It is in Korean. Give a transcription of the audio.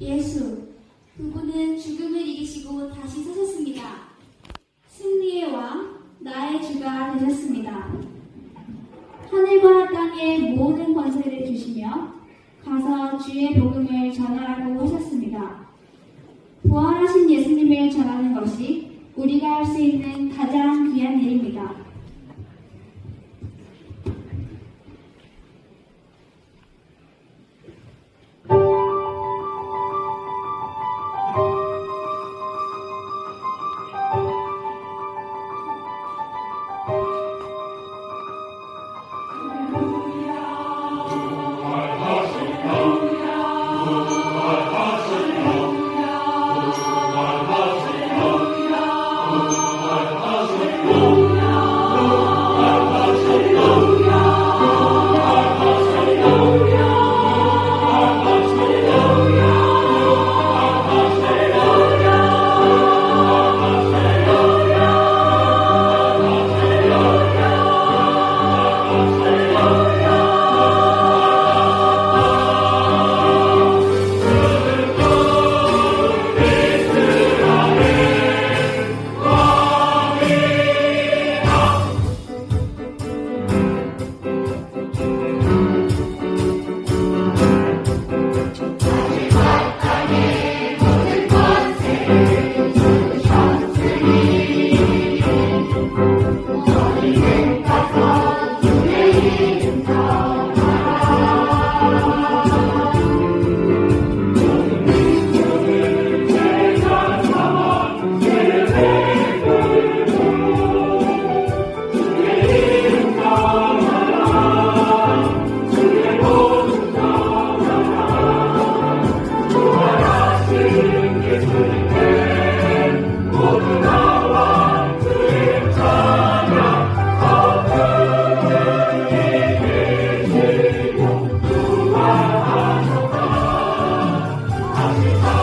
예수, 그분은 죽음을 이기시고 다시 사셨습니다. 승리의 왕, 나의 주가 되셨습니다. 하늘과 땅의 모든 권세를 주시며 가서 주의 복음을 전하라고 하셨습니다. 부활하신 예수님을 전하는 것이 우리가 할 수 있는 가장 귀한. Happy Oh,